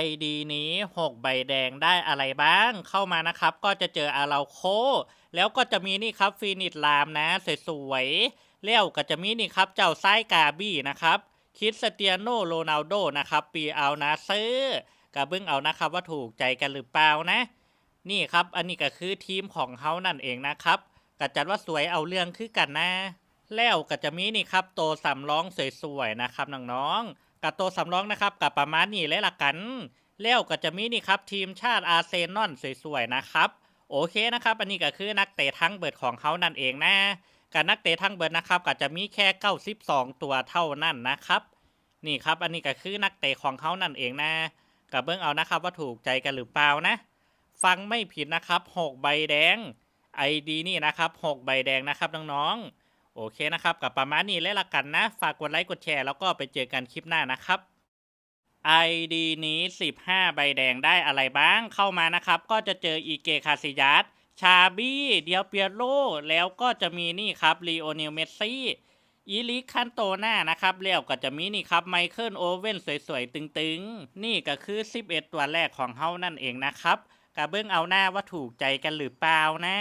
ID นี้ 6 ใบแดงได้อะไรบ้าง เข้ามานะครับ ก็จะเจออาราโค แล้วก็จะมีนี่ครับฟีนิตลามนะสวยๆแล้วก็จะมีนี่ครับเจ้าไส้กาบี้นะครับคริสเตียโนโรนัลโดนะครับ ปีเอานาเซอร์กับเบิ้งเอานะครับว่าถูกใจกันหรือเปล่านะ นี่ครับ อันนี้ก็คือทีมของเขานั่นเองนะครับก็จัดว่าสวยเอาเรื่องคือกันนะ แล้วก็จะมีนี่ครับโตสำรองสวยๆนะครับน้องๆ กับโตสำรองนะครับกับประมาณนี้เลยละกัน แล้วก็จะมีนี่ครับทีมชาติอาร์เซนอลสวยๆนะครับ โอเคนะครับ อันนี้ก็คือนักเตะทั้งเบิดของเขานั่นเองนะกับนักเตะทั้งเบิดนะครับก็จะมีแค่ 92 ตัวเท่านั้นนะครับนี่ครับอันนี้ก็คือนักเตะของเขานั่นเองนะกับเบิ้งเอานะครับว่าถูกใจกันหรือเปล่านะ ฟังไม่ผิดนะครับ 6 ใบแดง ID นี่นะครับ 6 ใบแดงนะครับน้องๆ โอเคนะครับกับประมาณนี้เลยละกันนะ ฝากกดไลค์กดแชร์แล้วก็ไปเจอกันคลิปหน้านะครับ ID นี้ 15 ใบแดงได้อะไรบ้างเข้ามานะครับ ก็จะเจออีเกคาซิยัสชาบี้เดียวเปียโรแล้วก็จะมีนี่ครับลีโอเนลเมสซี่อีลิคคันโตน่านะครับแล้วก็จะมีนี่ครับไมเคิลโอเว่นสวยๆ ตึงๆ นี่ก็คือ 11 ตัวแรกของเฮานั่นเองนะครับกะเบื้องเอาหน้าว่าถูกใจกันหรือเปล่านะ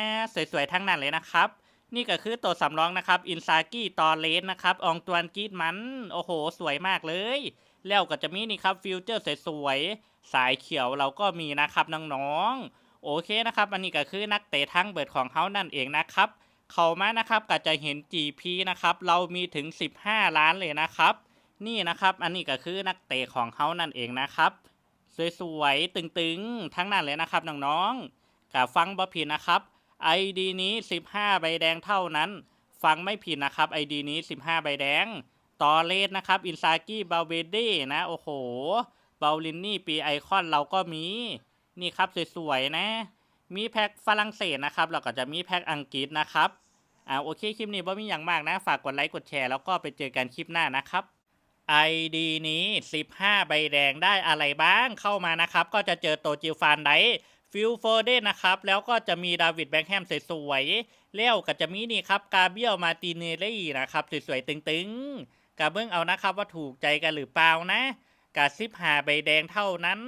สวยๆ ทั้งนั้นเลยนะครับ นี่ก็คือตัวสำรองนะครับ อินซากิตอเลสนะครับ อองตวนกีดมัน โอ้โห สวยมากเลย แล้วก็จะมีนี่ครับฟิวเจอร์สวยๆ สายเขียวเราก็มีนะครับน้องๆ โอเคนะครับ อันนี้ก็คือนักเตะทั้งเบิดของเขานั่นเองนะครับ เข้ามานะครับก็จะเห็น GP นะครับ เรามีถึง 15 ล้านเลยนะครับ นี่นะครับ อันนี้ก็คือนักเตะของเขานั่นเองนะครับ สวยๆ ตึงๆ ทั้งนั้นเลยนะครับน้องๆกับฟังบ่ผิดนะครับ ID นี้ 15 ใบแดงเท่านั้น ฟังไม่ผิดนะครับ ID นี้ 15 ใบแดง ตอเลสนะครับ อินซากิบาเวเดนะ โอ้โห เบลลินนี่ปีไอคอนเราก็มี นี่ครับสวยๆนะ มีแพ็คฝรั่งเศสนะครับแล้วก็จะมีแพ็คอังกฤษนะครับ อ่าโอเค คลิปนี้บ่มีอย่างมากนะ ฝากกดไลค์ กดแชร์ แล้วก็ไปเจอกันคลิปหน้านะครับ ID นี้ 15 ใบแดงได้อะไรบ้างเข้ามานะครับ ก็จะเจอโตจิลฟานได ฟิลโฟเดนนะครับ แล้วก็จะมีดาวิดแบงแฮมสวยๆแล้วก็จะมีนี่ครับกาเบียลมาติเนเล่นะครับสวยๆตึงๆกาเบิ้งเอานะครับว่าถูกใจกันหรือเปล่านะกาซิบหาใบแดงเท่านั้น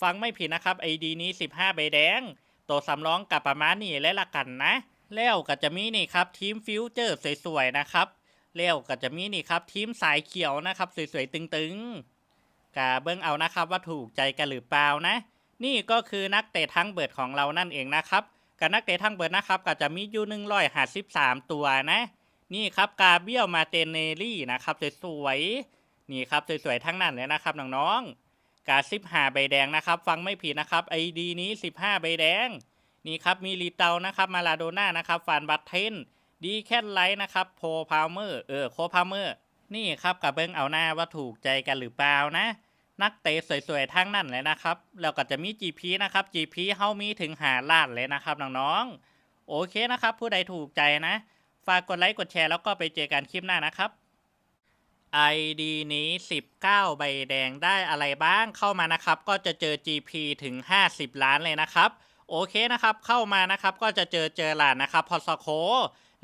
ฟังไม่ผิดนะครับ ID นี้ 15 ใบแดง ตัวสำรองกับประมาณนี้และละกันนะ แล้วก็จะมีนี่ครับทีมฟิวเจอร์สวยๆนะครับแล้วก็จะมีนี่ครับทีมสายเขียวนะครับสวยๆตึงๆกาเบิ้งเอานะครับว่าถูกใจกันหรือเปล่านะ นี่ก็คือนักเตะทั้งเบิดของเรานั่นเองนะครับกับนักเตะทั้งเบิดนะครับก็จะมีอยู่หนึ่งร้อยห้าสิบสามตัวนะ นี่ครับกาเบียลมาเตเนลี่นะครับสวยๆนี่ครับสวยๆทั้งนั้นเลยนะครับน้องๆกาซิบหาใบแดงนะครับฟังไม่ผิดนะครับไอดีนี้สิบห้าใบแดง นี่ครับมีลีเตานะครับมาลาโดน่านะครับฟานบัตเทนดีแค่ไลท์นะครับโพพาวเมอร์เออโคพาวเมอร์นี่ครับกับเบิ้งเอาหน้าว่าถูกใจกันหรือเปล่านะ นักเตะสวยๆทั้งนั้นเลยนะครับ แล้วก็จะมี GP นะครับ GP เฮามีถึงหาล้านเลยนะครับน้องๆ โอเคนะครับ ผู้ใดถูกใจนะ ฝากกดไลค์กดแชร์แล้วก็ไปเจอกันคลิปหน้านะครับ ID นี้ 19 ใบแดงได้อะไรบ้างเข้ามานะครับ ก็จะเจอ GP ถึง 50 ล้านเลยนะครับ โอเคนะครับ เข้ามานะครับ ก็จะเจอเจอหลานนะครับ พอสโค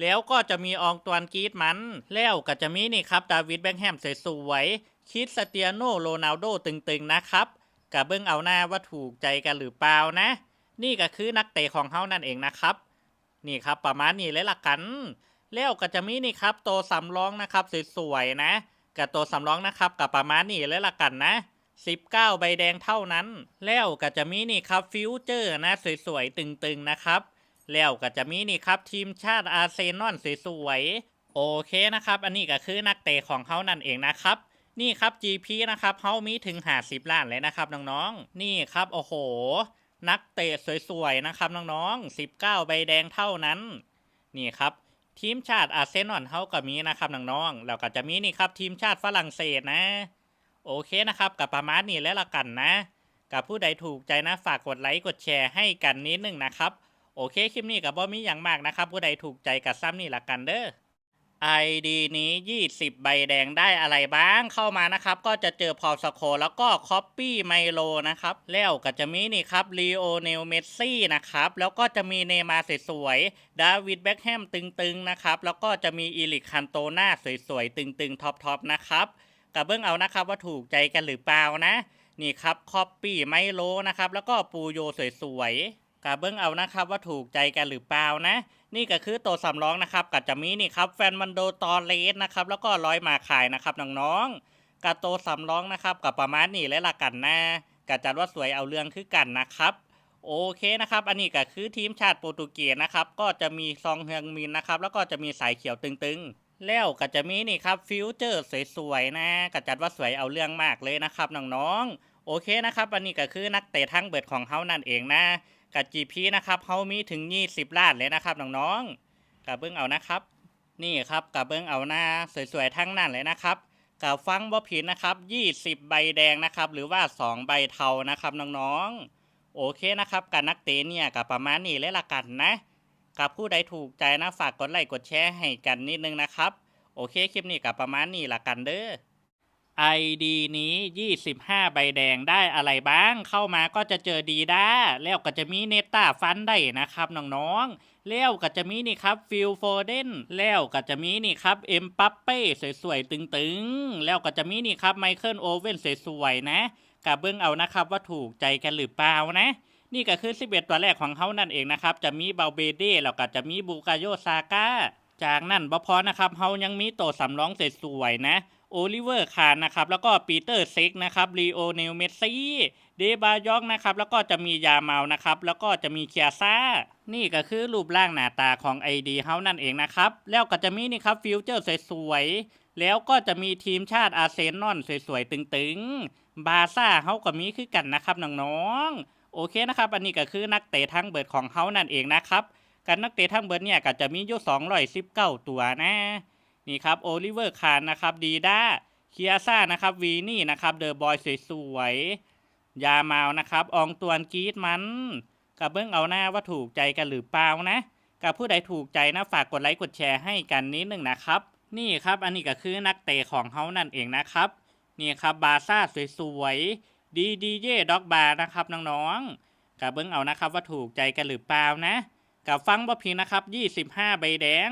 แล้วก็จะมีอองตวนกีดมัน แล้วก็จะมีนี่ครับ ดาวิดแบงแฮมสวยๆ คิดสเตียโนโรนัลโดตึงๆนะครับกับเบิ้งเอาหน้าว่าถูกใจกันหรือเปล่านะ นี่ก็คือนักเตะของเขานั่นเองนะครับ นี่ครับประมาณนี้เลยละกัน แล้วก็จะมีนี่ครับโตสำรองนะครับสวยๆนะกับโตสำรองนะครับกับประมาณนี้เลยละกันนะ19 ใบแดงเท่านั้น แล้วก็จะมีนี่ครับฟิวเจอร์นะสวยๆตึงๆนะครับ แล้วก็จะมีนี่ครับทีมชาติอาร์เซนอลสวยๆโอเคนะครับ อันนี้ก็คือนักเตะของเขานั่นเองนะครับ นี่ครับ GP นะครับเขามีถึง50ล้านเลยนะครับน้องๆ นี่ครับโอ้โห นักเตะสวยๆนะครับน้องๆ 19 ใบแดงเท่านั้น นี่ครับทีมชาติอาร์เซนอลเขาก็มีนะครับน้องๆแล้วก็จะมีนี่ครับทีมชาติฝรั่งเศสนะ โอเคนะครับกับประมาณนี้แล้วละกันนะ กับผู้ใดถูกใจนะฝากกดไลค์กดแชร์ให้กันนิดนึงนะครับ โอเคคลิปนี้กับบอมีอย่างมากนะครับ ผู้ใดถูกใจกับซ้ำนี่ละกันเด้อ ID นี้ 20 ใบแดงได้อะไรบ้างเข้ามานะครับ ก็จะเจอพอลสโคแล้วก็คอปปี้ไมโลนะครับ แล้วก็จะมีนี่ครับลีโอเนลเมสซี่นะครับ แล้วก็จะมีเนมาร์สวยๆดาวิดแบ็กแฮมตึงๆนะครับ แล้วก็จะมีอีลิคคันโตนาสวยๆ ตึงๆ ท็อปๆ นะครับกับเบื้องเอานะครับว่าถูกใจกันหรือเปล่านะ นี่ครับคอปปี้ไมโลนะครับแล้วก็ปูโยสวยๆ กะเบิ้งเอานะครับว่าถูกใจกันหรือเปล่านะ นี่ก็คือตัวสำรองนะครับกับจะมีนี่ครับแฟนมันโดตอเลสนะครับแล้วก็ร้อยมาขายนะครับน้องๆกับตัวสำรองนะครับกับประมาณนี้และละกันนะกะจัดว่าสวยเอาเรื่องคือกันนะครับโอเคนะครับอันนี้ก็คือทีมชาติโปรตุเกสนะครับก็จะมีซองเฮืองมินนะครับแล้วก็จะมีสายเขียวตึงๆ แล้วก็จะมีนี่ครับฟิวเจอร์สวยๆนะก็จัดว่าสวยเอาเรื่องมากเลยนะครับน้องๆโอเคนะครับอันนี้ก็คือนักเตะทั้งเบิดของเขานั่นเองนะ กับ GP นะครับเขามีถึง 20ล้านเลยนะครับน้องๆกับเบิ้งเอานะครับ นี่ครับกับเบิ้งเอาหน้าสวยๆทั้งนั้นเลยนะครับกับฟังบ่ผิดนะครับ 20 ใบแดงนะครับ หรือว่า 2 ใบเทานะครับน้องๆ โอเคนะครับการนักเตะเนี่ยกับประมาณนี้เลยละกันนะกับผู้ใดถูกใจนะฝากกดไลค์กดแชร์ให้กันนิดนึงนะครับ โอเคคลิปนี้กับประมาณนี้ละกันเด้อ ID นี้ 25 ใบแดงได้อะไรบ้าง เข้ามาก็จะเจอดีด้าแล้วก็จะมีเนต้าฟันได้นะครับน้องๆแล้วก็จะมีนี่ครับฟิลโฟเดนแล้วก็จะมีนี่ครับเอ็มปัปเป้สวยๆตึงๆ แล้วก็จะมีนี่ครับไมเคิลโอเว่นสวยๆนะกับเบื้องเอานะครับว่าถูกใจกันหรือเปล่านะ นี่ก็คือ 11 ตัวแรกของเขานั่นเองนะครับจะมีเบาเบเด้แล้วก็จะมีบูกาโยซาก้าจากนั้นบพอนะครับเขายังมีโตสำรองสวยๆนะ โอลิเวอร์คานนะครับแล้วก็ปีเตอร์เซ็กนะครับลีโอเนลเมสซี่เดบายองนะครับแล้วก็จะมียาเมานะครับแล้วก็จะมีเคียซ่านี่ก็คือรูปร่างหน้าตาของ ID เฮานั่นเองนะครับแล้วก็จะมีนี่ครับฟิวเจอร์สวยๆแล้วก็จะมีทีมชาติอาร์เซนอลสวยๆตึงๆ บาซ่าเฮาก็มีคือกันนะครับน้องๆโอเคนะครับอันนี้ก็คือนักเตะทั้งเบิดของเฮานั่นเองนะครับการนักเตะทั้งเบิดเนี่ยก็จะมีอยู่219ตัวนะ นี่ครับโอลิเวอร์คานนะครับดีด้าเคียซ่านะครับวีนี่นะครับเดอะบอยสวยๆยาเมานะครับอองตวนกีดมันกับเบิ้องเอาหน้าว่าถูกใจกันหรือเปล่านะกับผู้ใดถูกใจนะฝากกดไลค์กดแชร์ให้กันนิดหนึ่งนะครับ นี่ครับอันนี้ก็คือนักเตะของเขานั่นเองนะครับนี่ครับบาซ่าสวยๆดีดีเย่ด็อกบาร์นะครับน้องๆกับเบิ้องเอานะครับว่าถูกใจกันหรือเปล่านะกับฟังบ่ผิดนะครับ 25 ใบแดง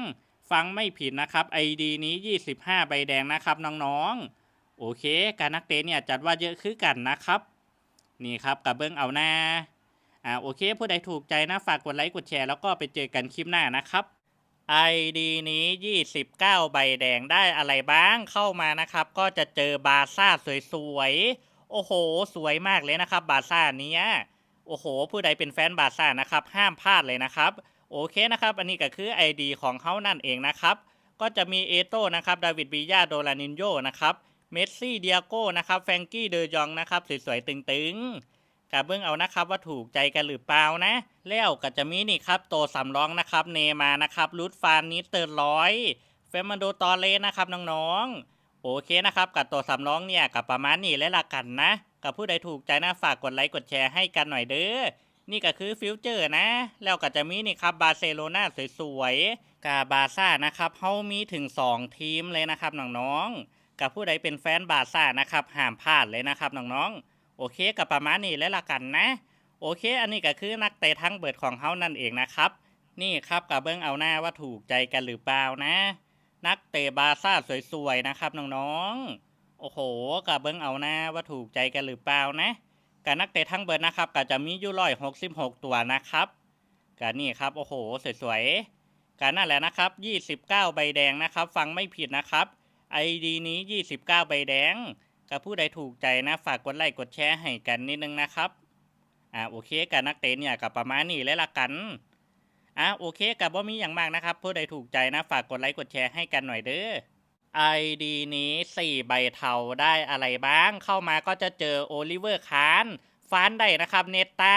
ฟังไม่ผิดนะครับ ID นี้ 25 ใบแดงนะครับน้องๆ โอเค การนักเตะเนี่ยจัดว่าเยอะคือกันนะครับ นี่ครับกับเบิ้งเอาหน้าอ่าโอเคผู้ใดถูกใจนะฝากกดไลค์กดแชร์แล้วก็ไปเจอกันคลิปหน้านะครับ ID นี้ 29 ใบแดงได้อะไรบ้างเข้ามานะครับ ก็จะเจอบาซ่าสวยๆ โอ้โห สวยมากเลยนะครับ บาซ่าเนี้ย โอ้โห ผู้ใดเป็นแฟนบาซ่านะครับ ห้ามพลาดเลยนะครับ โอเคนะครับ อันนี้ก็คือ ID ของเขานั่นเองนะครับ ก็จะมีเอโต้นะครับ ดาวิดบียาโดลานินโยนะครับ เมสซี่ เดียโก้ นะครับ แฟงกี้ เดอยอง นะครับ สวยๆ ตึงๆกับเบื้องเอานะครับว่าถูกใจกันหรือเปล่านะ แล้วก็จะมีนี่ครับโตสำรองนะครับ เนมา นะครับ รูดฟานนิสเตอร์ร้อยเฟมมันโดตอเลสนะครับน้องๆ โอเคนะครับ กับตัวสำรองเนี่ยกับประมาณนี้และละกันนะ กับผู้ใดถูกใจนะฝากกดไลค์กดแชร์ให้กันหน่อยเด้อ นี่ก็คือฟิวเจอร์นะ แล้วก็จะมีนี่ครับบาร์เซโลนาสวยๆกับบาซ่านะครับเขามีถึง 2 ทีมเลยนะครับน้องๆกับผู้ใดเป็นแฟนบาซ่านะครับห้ามพลาดเลยนะครับน้องๆโอเคกับประมาณนี้และละกันนะ โอเค อันนี้ก็คือนักเตะทั้งเบิดของเขานั่นเองนะครับนี่ครับกับเบิ้งเอาหน้าว่าถูกใจกันหรือเปล่านะ นักเตะบาซ่าสวยๆนะครับน้องๆโอ้โหกับเบิ้งเอาหน้าว่าถูกใจกันหรือเปล่านะ การนักเตะทั้งเบิดนะครับก็จะมีอยู่ร้อยหกสิบหกตัวนะครับการนี่ครับโอ้โหสวยๆการนั่นแหละนะครับยี่สิบเก้าใบแดงนะครับ ฟังไม่ผิดนะครับ ID นี้ยี่สิบเก้าใบแดงกับผู้ใดถูกใจนะฝากกดไลค์กดแชร์ให้กันนิดนึงนะครับอ่าโอเคกับนักเตะเนี่ยกับประมาณนี้เลยละกันอ่าโอเคกับว่ามีอย่างมากนะครับผู้ใดถูกใจนะฝากกดไลค์กดแชร์ให้กันหน่อยเด้อ ID นี้ 4 ใบเทาได้อะไรบ้าง เข้ามาก็จะเจอโอลิเวอร์คานฟานได้นะครับเนต้า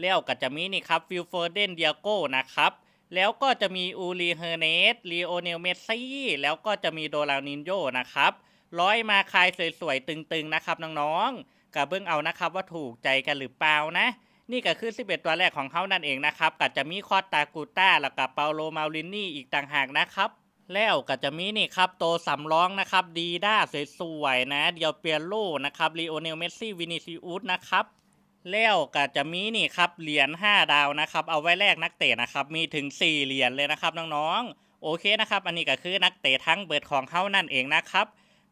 แล้วก็จะมีนี่ครับฟิลโฟอร์เดนเดียโก้นะครับ แล้วก็จะมีอูรีเฮเนสลีโอเนลเมสซี่ แล้วก็จะมีโดรานินโยนะครับ ร้อยมาคายสวยๆ ตึงๆ นะครับน้องๆกับเบิ้งเอานะครับว่าถูกใจกันหรือเปล่านะ นี่ก็คือ 11 ตัวแรกของเขานั่นเองนะครับก็จะมีคอตตากูต้าแล้วกับเปาโลมาลินนี่อีกต่างหากนะครับ แล้วก็จะมีนี่ครับโตสำรองนะครับ ดีด้าสวยๆนะ เดียวเปียโลนะครับลีโอเนลเมสซี่วินิซิอุสนะครับแล้วก็จะมีนี่ครับเหรียญ5ดาวนะครับ เอาไว้แลกนักเตะนะครับ มีถึง 4 เหรียญเลยนะครับน้องๆโอเคนะครับ อันนี้ก็คือนักเตะทั้งเบิดของเขานั่นเองนะครับ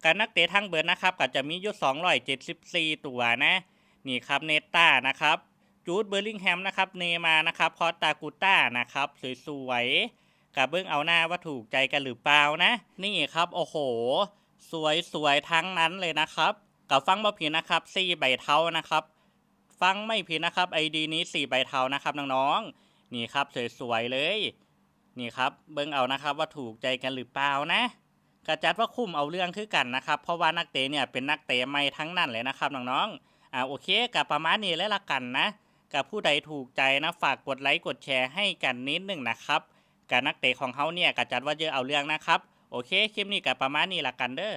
การนักเตะทั้งเบิดนะครับ ก็จะมีอยู่274 ตัวนะนี่ครับเนต้านะครับจูดเบอร์ลิงแฮมนะครับเนมานะครับคอสตากูต้านะครับสวยๆ กับเบิ้องเอาหน้าว่าถูกใจกันหรือเปล่านะ นี่ครับโอ้โห สวยๆทั้งนั้นเลยนะครับกับฟังมาผิดนะครับสี่ใบเทานะครับ ฟังไม่ผิดนะครับไอดีนี้สี่ใบเทานะครับน้องๆนี่ครับสวยๆเลย นี่ครับเบิ้องเอานะครับว่าถูกใจกันหรือเปล่านะกระจัดว่าคุ้มเอาเรื่องคือกันนะครับ เพราะว่านักเตะเนี่ยเป็นนักเตะใหม่ทั้งนั้นเลยนะครับน้องๆอ่าโอเคกับประมาณนี้แล้วละกันนะ กับผู้ใดถูกใจนะฝากกดไลค์กดแชร์ให้กันนิดหนึ่งนะครับ การนักเตะของเขาเนี่ยกระจัดว่าเยอะเอาเรื่องนะครับ โอเคคลิปนี้กับประมาณนี้ละกันเด้อ